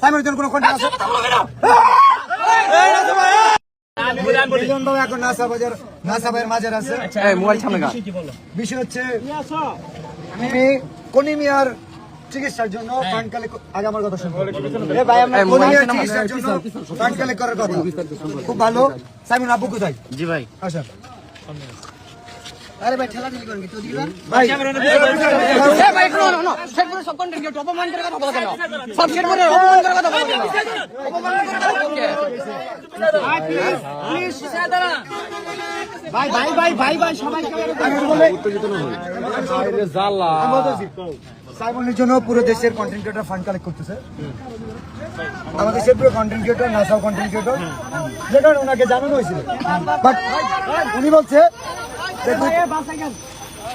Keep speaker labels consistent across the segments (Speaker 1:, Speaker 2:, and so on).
Speaker 1: সাইমনের জন্য কোনো কন্টেন্ট আছে? এখন নাসা বাজার নাসা ভাইয়ের মাঝের আছে।
Speaker 2: মোবাইল সামনে
Speaker 1: বিষয় হচ্ছে আমি কনিমিয়ার চিকিৎসার জন্য ফান্ড কালেক্ট আগে আমার কথা শুনুন। চিকিৎসার জন্য ফান্ড কালেক্ট করার কথা। খুব ভালো। সাইমন আব্বু কোথায়?
Speaker 2: জি ভাই।
Speaker 1: আচ্ছা
Speaker 3: আরে ভাই ঠেলা ঠেলি করেন কি? তো দিবেন
Speaker 1: ভাই
Speaker 2: এ ভাই শোনো না শেখ করে সব কন্টেন্ট অপমান করে কথা বলো কেন সব শেখ অপমান করে কথা বলো কেন অপমান করে কথা বলো
Speaker 3: ভাই ভাই ভাই ভাই ভাই সবাই
Speaker 1: আমি সাইমনের জন্য পুরো দেশের কন্টেন্ট ক্রিয়েটর ফান্ড কালেক্ট করতেছে আমাদের দেশের পুরো কন্টেন্ট ক্রিয়েটর নাসাও কন্টেন্ট ক্রিয়েটর যেটা ওনাকে জানানো হয়েছিল বাট উনি বলছে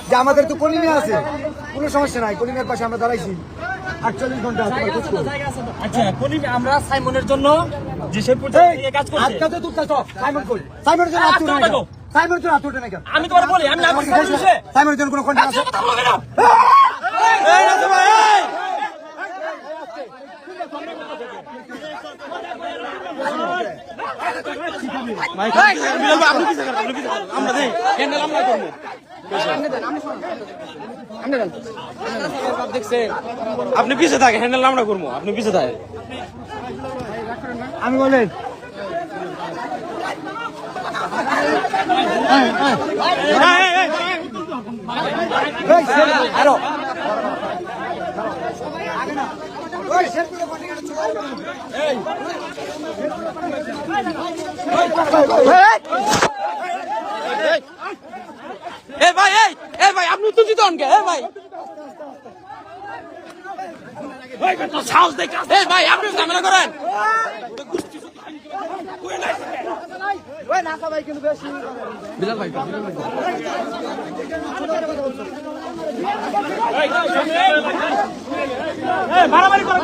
Speaker 1: যে আমাদের তো কলিমিয়া আছে কোনো সমস্যা নাই কলিমিয়ার পাশে আমরা দাঁড়াইছি আটচল্লিশ ঘণ্টা।
Speaker 4: আচ্ছা কলিম আমরা সাইমনের জন্য যে সে কাজ করছে
Speaker 1: আটটা তো সাইমন কই? সাইমনের জন্য হাত তুলে সাইমনের জন্য হাত তুলে
Speaker 4: আমি তোমার বলি আমি না
Speaker 1: আমার কি শেষ হয়েছে? সাইমনের জন্য কোনো কন্টেন্ট আছে
Speaker 2: আপনি পিছে থাকে হ্যান্ডেল আমরা করব। আপনি পিছে থাকে
Speaker 1: আমি বলেন
Speaker 2: আরও ভাই এই এ ভাই আপনি উত্তেজিত হন কে এ ভাই সাহস দেখে ভাই আপনি ঝামেলা করেন বিলাল ভাই
Speaker 4: মারামারি করে